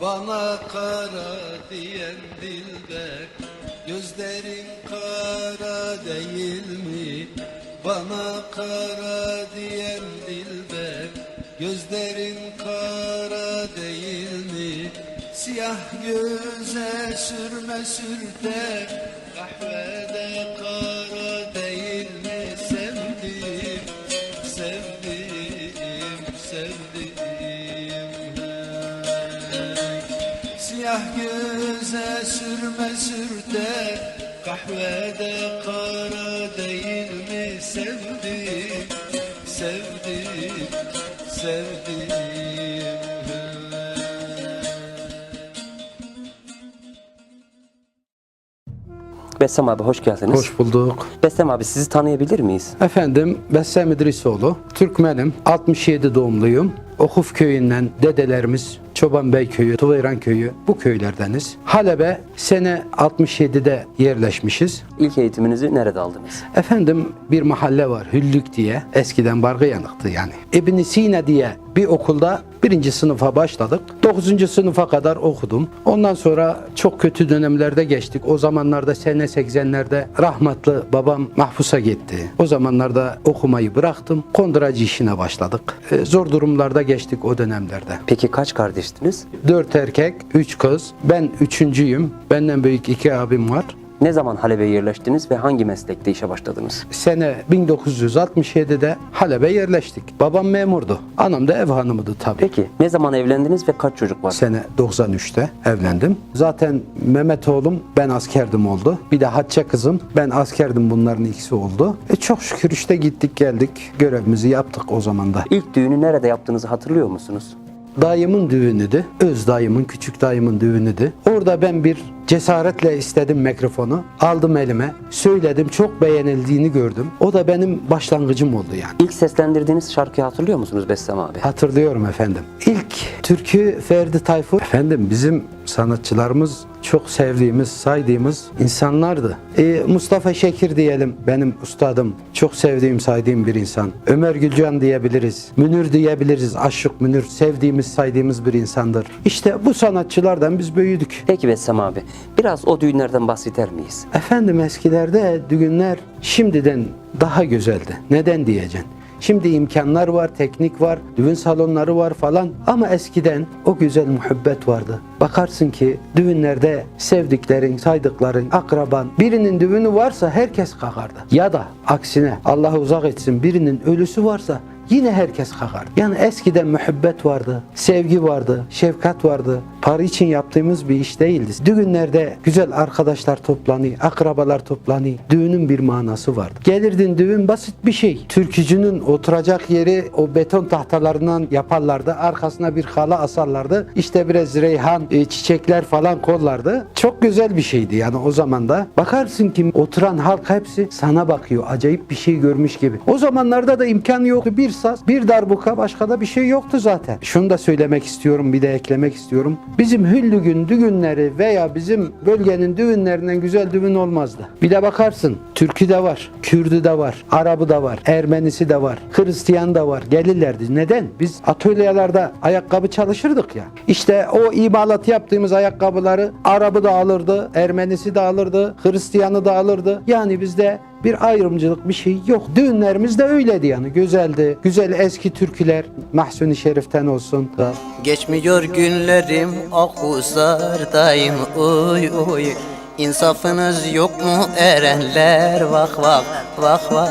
Bana kara diyen dilber Gözlerin kara değil mi? Bana kara diyen dilber Gözlerin kara değil mi? Siyah göze sürme sürte Kahvede kara Siyah göze sürme sürte Kahvede kara değil mi sevdim Sevdim Sevdim Bessem abi hoş geldiniz. Hoş bulduk. Bessem abi sizi tanıyabilir miyiz? Efendim Bessem İdrisoğlu, Türkmenim, 67 doğumluyum. Okuf köyünden dedelerimiz Çoban Bey köyü, Tuvayran köyü bu köylerdeniz. Halep'e sene 67'de yerleşmişiz. İlk eğitiminizi nerede aldınız? Efendim bir mahalle var Hüllük diye. Eskiden Bargıyanık'tı yani. İbn Sine diye bir okulda birinci sınıfa başladık. 9. sınıfa kadar okudum. Ondan sonra çok kötü dönemlerde geçtik. O zamanlarda sene 80'lerde rahmetli babam mahpusa gitti. O zamanlarda okumayı bıraktım. Konduracı işine başladık. E, zor durumlarda geçtik o dönemlerde. Peki kaç kardeştiniz? Dört erkek, üç kız. Ben üçüncüyüm. Benden büyük iki abim var. Ne zaman Halep'e yerleştiniz ve hangi meslekte işe başladınız? Sene 1967'de Halep'e yerleştik. Babam memurdu. Anam da ev hanımıydı tabii. Peki ne zaman evlendiniz ve kaç çocuk var? Sene 93'te evlendim. Zaten Mehmet oğlum ben askerdim oldu. Bir de Hatice kızım ben askerdim bunların ikisi oldu. E çok şükür işte gittik geldik görevimizi yaptık o zaman da. İlk düğünü nerede yaptığınızı hatırlıyor musunuz? Dayımın düğünüydü. Öz dayımın, küçük dayımın düğünüydü. Orada ben bir cesaretle istedim mikrofonu. Aldım elime. Söyledim. Çok beğenildiğini gördüm. O da benim başlangıcım oldu yani. İlk seslendirdiğiniz şarkıyı hatırlıyor musunuz Bessem abi? Hatırlıyorum efendim. İlk türkü Ferdi Tayfur. Efendim bizim sanatçılarımız çok sevdiğimiz, saydığımız insanlardı. Ee, Mustafa Şekir diyelim benim ustadım. Çok sevdiğim, saydığım bir insan. Ömer Gülcan diyebiliriz. Münir diyebiliriz. Aşık Münir sevdiğimiz, saydığımız bir insandır. İşte bu sanatçılardan biz büyüdük. Peki Bessem abi biraz o düğünlerden bahseder miyiz? Efendim eskilerde düğünler şimdiden daha güzeldi. Neden diyeceksin? Şimdi imkanlar var, teknik var, düğün salonları var falan ama eskiden o güzel muhabbet vardı. Bakarsın ki düğünlerde sevdiklerin, saydıkların, akraban birinin düğünü varsa herkes kalkardı. Ya da aksine Allah uzak etsin birinin ölüsü varsa Yine herkes kakar. Yani eskiden muhabbet vardı, sevgi vardı, şefkat vardı. Para için yaptığımız bir iş değildi. Düğünlerde güzel arkadaşlar toplanıyor, akrabalar toplanıyor. Düğünün bir manası vardı. Gelirdin düğün basit bir şey. Türkücünün oturacak yeri o beton tahtalarından yaparlardı. Arkasına bir hala asarlardı. İşte biraz reyhan, e, çiçekler falan kollardı. Çok güzel bir şeydi yani o zaman da. Bakarsın ki oturan halk hepsi sana bakıyor. Acayip bir şey görmüş gibi. O zamanlarda da imkan yoktu. Bir saz, bir darbuka başka da bir şey yoktu zaten. Şunu da söylemek istiyorum, bir de eklemek istiyorum. Bizim Hüllügün düğünleri veya bizim bölgenin düğünlerinden güzel düğün olmazdı. Bir de bakarsın Türkü de var, Kürdü de var, Arabı da var, Ermenisi de var, Hristiyan da var. Gelirlerdi. Neden? Biz atölyelerde ayakkabı çalışırdık ya. İşte o imalat yaptığımız ayakkabıları Arabı da alırdı, Ermenisi de alırdı, Hristiyanı da alırdı. Yani bizde bir ayrımcılık bir şey yok. Düğünlerimiz de öyleydi yani. Güzeldi. Güzel eski türküler Mahsuni Şerif'ten olsun. Geçmiyor günlerim akuzardayım uy uy İnsafınız yok mu erenler vah vah vah vah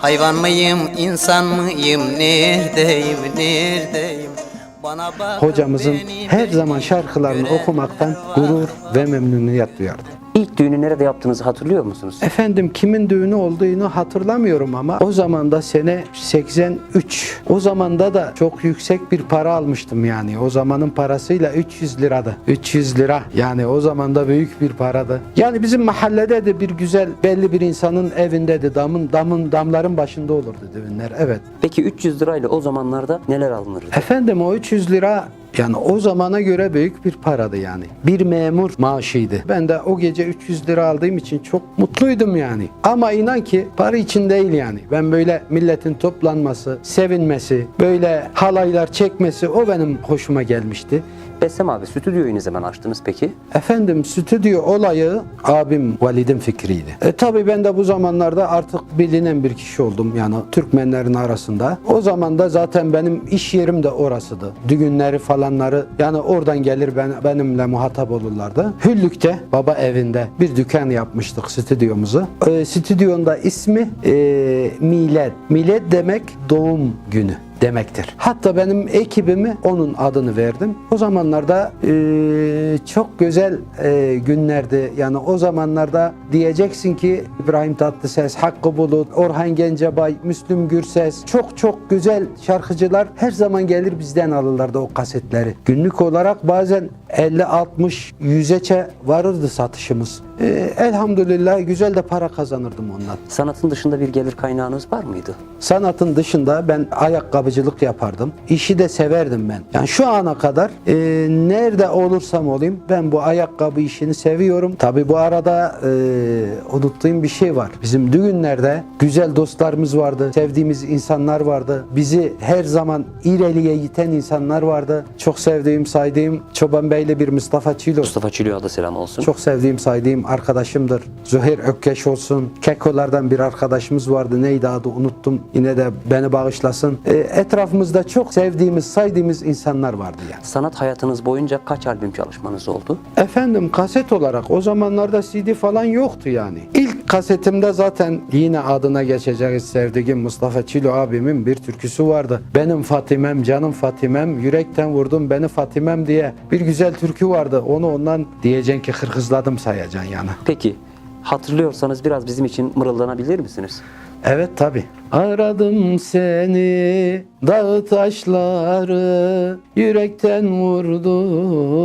Hayvan mıyım insan mıyım neredeyim neredeyim Bana bak Hocamızın her zaman şarkılarını okumaktan gurur ve memnuniyet duyardı. İlk düğünü nerede yaptığınızı hatırlıyor musunuz? Efendim kimin düğünü olduğunu hatırlamıyorum ama o zaman da sene 83. O zamanda da çok yüksek bir para almıştım yani. O zamanın parasıyla 300 liradı. 300 lira yani o zaman da büyük bir paradı. Yani bizim mahallede de bir güzel belli bir insanın evindeydi. Damın damın damların başında olurdu düğünler. Evet. Peki 300 lirayla o zamanlarda neler alınırdı? Efendim o 300 lira yani o zamana göre büyük bir paradı yani. Bir memur maaşıydı. Ben de o gece 300 lira aldığım için çok mutluydum yani. Ama inan ki para için değil yani. Ben böyle milletin toplanması, sevinmesi, böyle halaylar çekmesi o benim hoşuma gelmişti. Bessem abi stüdyoyu ne zaman açtınız peki? Efendim stüdyo olayı abim Valid'in fikriydi. E tabi ben de bu zamanlarda artık bilinen bir kişi oldum yani Türkmenlerin arasında. O zaman da zaten benim iş yerim de orasıydı. Düğünleri falanları yani oradan gelir ben, benimle muhatap olurlardı. Hüllük'te baba evinde bir dükkan yapmıştık stüdyomuzu. E, stüdyonun da ismi e, Milad. Milad demek doğum günü demektir. Hatta benim ekibimi onun adını verdim. O zamanlarda e, çok güzel e, günlerdi. Yani o zamanlarda diyeceksin ki İbrahim Tatlıses, Hakkı Bulut, Orhan Gencebay, Müslüm Gürses çok çok güzel şarkıcılar her zaman gelir bizden alırlardı o kasetleri. Günlük olarak bazen 50 60 100'e varırdı satışımız. E, elhamdülillah güzel de para kazanırdım ondan. Sanatın dışında bir gelir kaynağınız var mıydı? Sanatın dışında ben ayakkabıcılık yapardım. İşi de severdim ben. Yani şu ana kadar e, nerede olursam olayım ben bu ayakkabı işini seviyorum. Tabi bu arada e, unuttuğum bir şey var. Bizim düğünlerde güzel dostlarımız vardı. Sevdiğimiz insanlar vardı. Bizi her zaman ileriye iten insanlar vardı. Çok sevdiğim, saydığım Çoban Beyli bir Mustafa Çilo. Mustafa Çilio'ya da selam olsun. Çok sevdiğim, saydığım arkadaşımdır. Züheyr Ökkeş olsun. Kekolardan bir arkadaşımız vardı. Neydi adı unuttum. Yine de beni bağışlasın. E, etrafımızda çok sevdiğimiz, saydığımız insanlar vardı yani. Sanat hayatınız boyunca kaç albüm çalışmanız oldu? Efendim kaset olarak o zamanlarda CD falan yoktu yani. İlk kasetimde zaten yine adına geçeceğiz sevdiğim Mustafa Çilo abimin bir türküsü vardı. Benim Fatimem, canım Fatimem, yürekten vurdum beni Fatimem diye bir güzel türkü vardı. Onu ondan diyeceksin ki hırkızladım sayacaksın yani. Peki hatırlıyorsanız biraz bizim için mırıldanabilir misiniz? Evet tabi. Aradım seni dağ taşları yürekten vurdun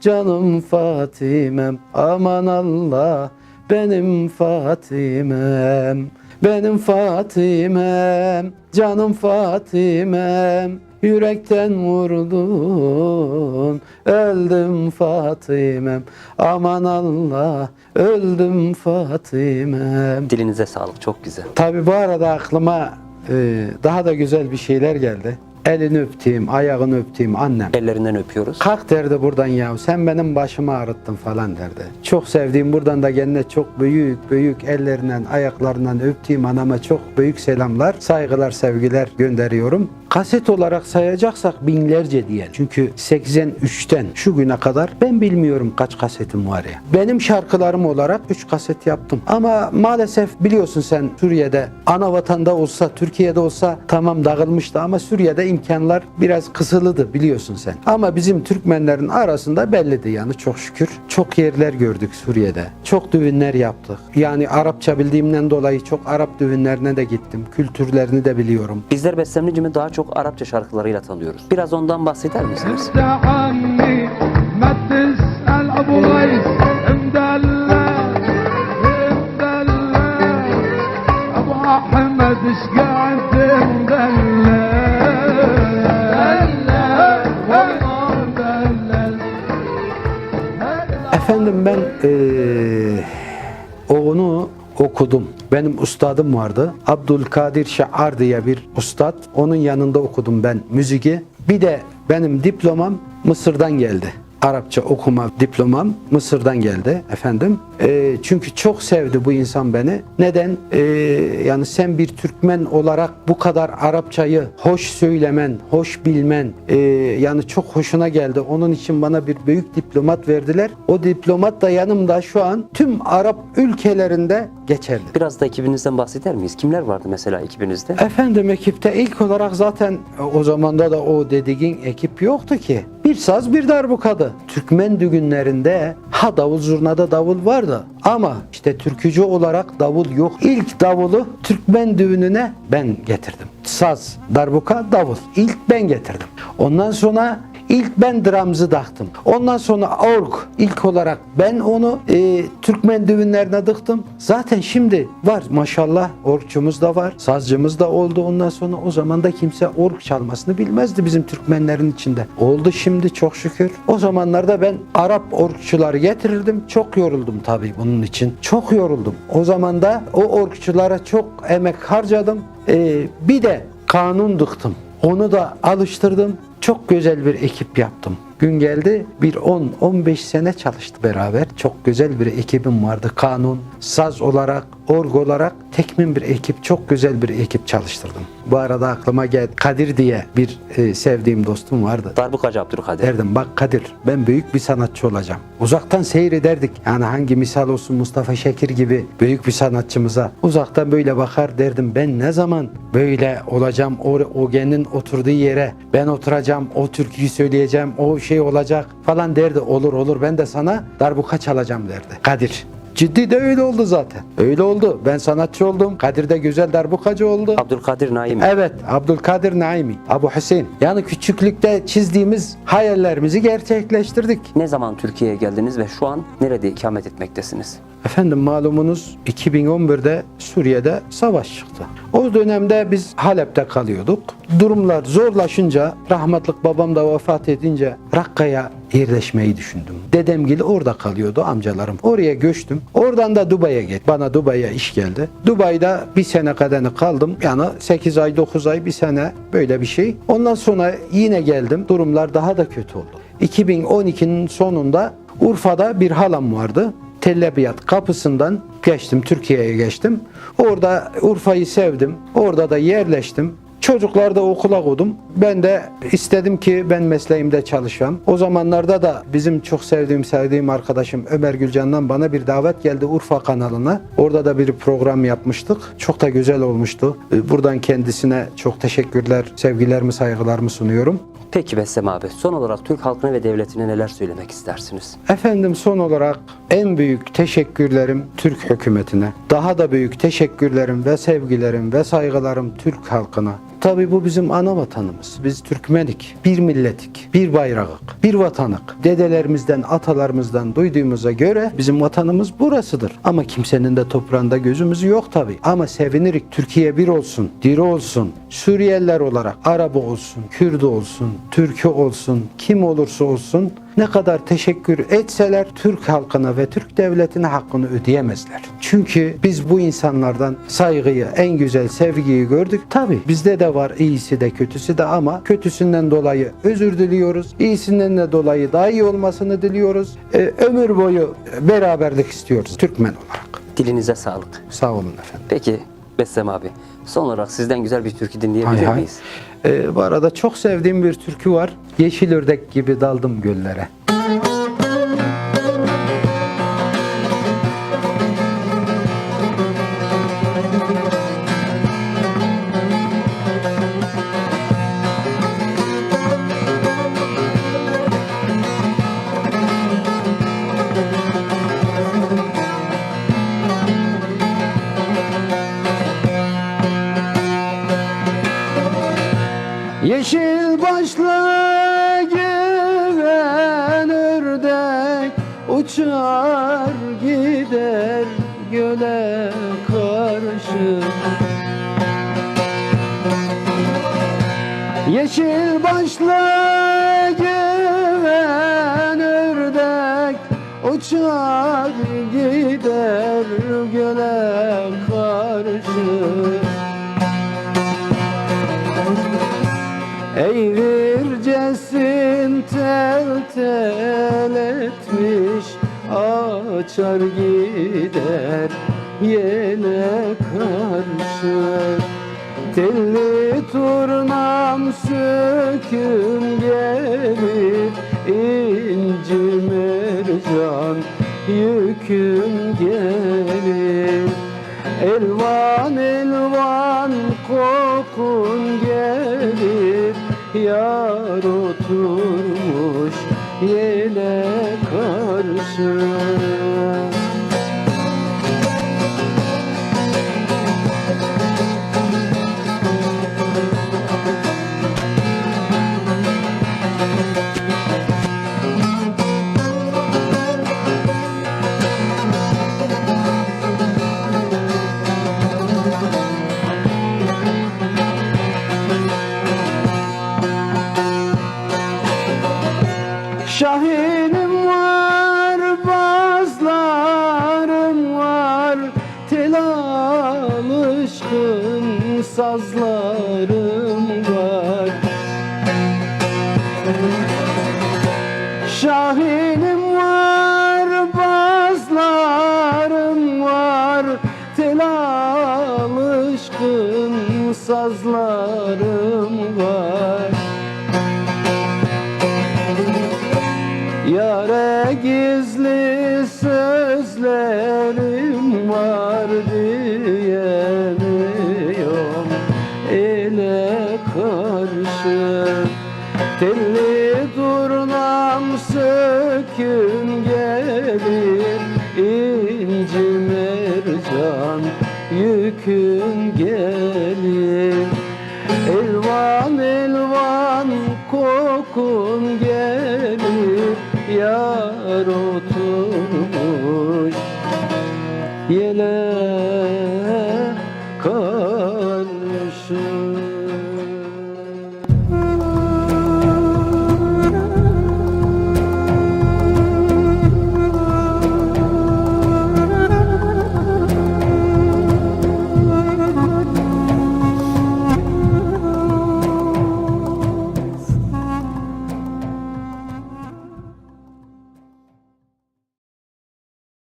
canım Fatimem aman Allah benim Fatimem benim Fatimem canım Fatimem Yürekten vurdun öldüm Fatimem aman Allah öldüm Fatimem Dilinize sağlık çok güzel. Tabi bu arada aklıma e, daha da güzel bir şeyler geldi. Elini öptüğüm, ayağını öptüğüm annem. Ellerinden öpüyoruz. Kalk derdi buradan ya sen benim başımı ağrıttın falan derdi. Çok sevdiğim buradan da kendine çok büyük büyük ellerinden ayaklarından öptüğüm anama çok büyük selamlar, saygılar, sevgiler gönderiyorum. Kaset olarak sayacaksak binlerce diyelim. Çünkü 83'ten şu güne kadar ben bilmiyorum kaç kasetim var ya. Benim şarkılarım olarak 3 kaset yaptım. Ama maalesef biliyorsun sen Suriye'de ana vatanda olsa, Türkiye'de olsa tamam dağılmıştı ama Suriye'de imkanlar biraz kısılıdı biliyorsun sen. Ama bizim Türkmenlerin arasında belliydi yani çok şükür. Çok yerler gördük Suriye'de. Çok düğünler yaptık. Yani Arapça bildiğimden dolayı çok Arap düğünlerine de gittim. Kültürlerini de biliyorum. Bizler Beslemlicimi daha çok çok Arapça şarkılarıyla tanıyoruz. Biraz ondan bahseder misiniz? Efendim ben e, onu okudum. Benim ustadım vardı. Abdülkadir Şaar diye bir ustad. Onun yanında okudum ben müziği. Bir de benim diplomam Mısır'dan geldi. Arapça okuma diplomam Mısır'dan geldi efendim. Eee, çünkü çok sevdi bu insan beni. Neden? Eee, yani sen bir Türkmen olarak bu kadar Arapçayı hoş söylemen, hoş bilmen eee, yani çok hoşuna geldi. Onun için bana bir büyük diplomat verdiler. O diplomat da yanımda şu an tüm Arap ülkelerinde geçerli. Biraz da ekibinizden bahseder miyiz? Kimler vardı mesela ekibinizde? Efendim ekipte ilk olarak zaten o zamanda da o dediğin ekip yoktu ki. Bir saz bir darbukadı. Türkmen düğünlerinde ha davul zurnada davul vardı ama işte türkücü olarak davul yok. İlk davulu Türkmen düğününe ben getirdim. Saz, darbuka, davul. İlk ben getirdim. Ondan sonra İlk ben dramzı taktım. Ondan sonra org ilk olarak ben onu e, Türkmen düğünlerine tıktım. Zaten şimdi var maşallah orgçumuz da var. Sazcımız da oldu ondan sonra. O zaman da kimse org çalmasını bilmezdi bizim Türkmenlerin içinde. Oldu şimdi çok şükür. O zamanlarda ben Arap orgçuları getirirdim. Çok yoruldum tabii bunun için. Çok yoruldum. O zaman da o orgçulara çok emek harcadım. E, bir de kanun dıktım. Onu da alıştırdım. Çok güzel bir ekip yaptım. Gün geldi bir 10-15 sene çalıştı beraber. Çok güzel bir ekibim vardı. Kanun, saz olarak, org olarak tekmin bir ekip, çok güzel bir ekip çalıştırdım. Bu arada aklıma geldi. Kadir diye bir e, sevdiğim dostum vardı. Darbukacı Abdülkadir. Derdim bak Kadir ben büyük bir sanatçı olacağım. Uzaktan seyrederdik. Yani hangi misal olsun Mustafa Şekir gibi büyük bir sanatçımıza. Uzaktan böyle bakar derdim ben ne zaman böyle olacağım o, o genin oturduğu yere ben oturacağım o türküyü söyleyeceğim o şey olacak falan derdi olur olur ben de sana darbuka çalacağım derdi. Kadir. Ciddi de öyle oldu zaten. Öyle oldu. Ben sanatçı oldum. Kadir de güzel darbukacı oldu. Abdülkadir Naimi. Evet, Abdülkadir Naimi, Abu Hüseyin. Yani küçüklükte çizdiğimiz hayallerimizi gerçekleştirdik. Ne zaman Türkiye'ye geldiniz ve şu an nerede ikamet etmektesiniz? Efendim malumunuz 2011'de Suriye'de savaş çıktı. O dönemde biz Halep'te kalıyorduk. Durumlar zorlaşınca, rahmetlik babam da vefat edince Rakka'ya yerleşmeyi düşündüm. Dedemgil orada kalıyordu amcalarım. Oraya göçtüm. Oradan da Dubai'ye git. Bana Dubai'ye iş geldi. Dubai'de bir sene kadarını kaldım. Yani 8 ay 9 ay bir sene böyle bir şey. Ondan sonra yine geldim. Durumlar daha da kötü oldu. 2012'nin sonunda Urfa'da bir halam vardı. Tellebiyat kapısından geçtim Türkiye'ye geçtim. Orada Urfa'yı sevdim. Orada da yerleştim. Çocuklar da okula koydum. Ben de istedim ki ben mesleğimde çalışayım. O zamanlarda da bizim çok sevdiğim sevdiğim arkadaşım Ömer Gülcan'dan bana bir davet geldi Urfa kanalına. Orada da bir program yapmıştık. Çok da güzel olmuştu. Buradan kendisine çok teşekkürler, sevgilerimi, saygılarımı sunuyorum. Peki Bessem abi son olarak Türk halkına ve devletine neler söylemek istersiniz? Efendim son olarak en büyük teşekkürlerim Türk hükümetine. Daha da büyük teşekkürlerim ve sevgilerim ve saygılarım Türk halkına. Tabi bu bizim ana vatanımız. Biz Türkmenik, bir milletik, bir bayrağık, bir vatanık. Dedelerimizden, atalarımızdan duyduğumuza göre bizim vatanımız burasıdır. Ama kimsenin de toprağında gözümüz yok tabi. Ama sevinirik Türkiye bir olsun, diri olsun. Suriyeliler olarak Arabı olsun, Kürdü olsun, Türkü olsun, kim olursa olsun ne kadar teşekkür etseler Türk halkına ve Türk devletine hakkını ödeyemezler. Çünkü biz bu insanlardan saygıyı, en güzel sevgiyi gördük. Tabi bizde de var iyisi de kötüsü de ama kötüsünden dolayı özür diliyoruz. İyisinden de dolayı daha iyi olmasını diliyoruz. Ee, ömür boyu beraberlik istiyoruz Türkmen olarak. Dilinize sağlık. Sağ olun efendim. Peki Bessem abi son olarak sizden güzel bir türkü dinleyebilir Hay hay. Ee, bu arada çok sevdiğim bir türkü var. Yeşil ördek gibi daldım göllere. Yeşil uçar gider göle karşı. Yeşil başlı güven ördek uçar gider göle karşı. Eğrircesin tel tel etmiş Açar gider yele karşı Telli turnam söküm gelir inci mercan yüküm gelir Elvan elvan kokun gelir Yar oturmuş yele karşı sazlarım var. Kahinim var, bazlarım var. Tel alışkın sazlarım var. Yare gizli sözlerim Yar oturmuş Yele